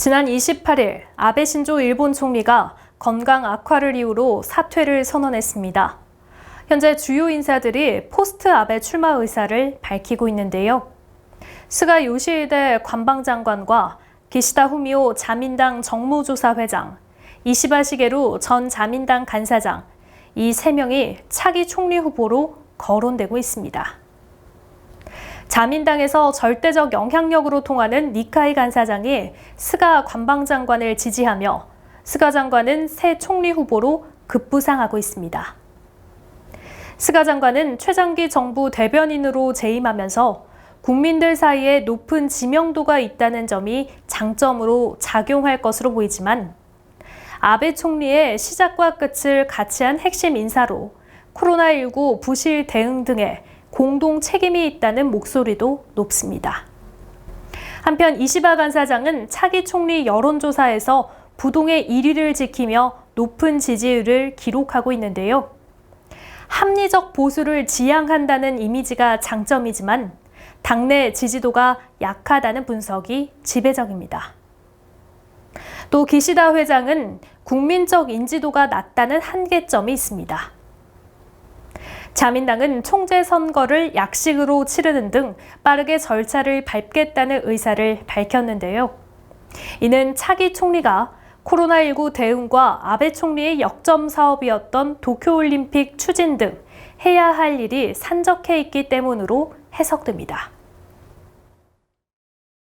지난 28일 아베 신조 일본 총리가 건강 악화를 이유로 사퇴를 선언했습니다. 현재 주요 인사들이 포스트 아베 출마 의사를 밝히고 있는데요. 스가 요시히데 관방장관과 기시다 후미오 자민당 정무조사회장, 이시바 시게루 전 자민당 간사장, 이 세 명이 차기 총리 후보로 거론되고 있습니다. 자민당에서 절대적 영향력으로 통하는 니카이 간사장이 스가 관방장관을 지지하며 스가 장관은 새 총리 후보로 급부상하고 있습니다. 스가 장관은 최장기 정부 대변인으로 재임하면서 국민들 사이에 높은 지명도가 있다는 점이 장점으로 작용할 것으로 보이지만 아베 총리의 시작과 끝을 같이 한 핵심 인사로 코로나19 부실 대응 등에 공동 책임이 있다는 목소리도 높습니다. 한편 이시바 간사장은 차기 총리 여론조사에서 부동의 1위를 지키며 높은 지지율을 기록하고 있는데요. 합리적 보수를 지향한다는 이미지가 장점이지만 당내 지지도가 약하다는 분석이 지배적입니다. 또 기시다 회장은 국민적 인지도가 낮다는 한계점이 있습니다. 자민당은 총재 선거를 약식으로 치르는 등 빠르게 절차를 밟겠다는 의사를 밝혔는데요. 이는 차기 총리가 코로나19 대응과 아베 총리의 역점 사업이었던 도쿄올림픽 추진 등 해야 할 일이 산적해 있기 때문으로 해석됩니다.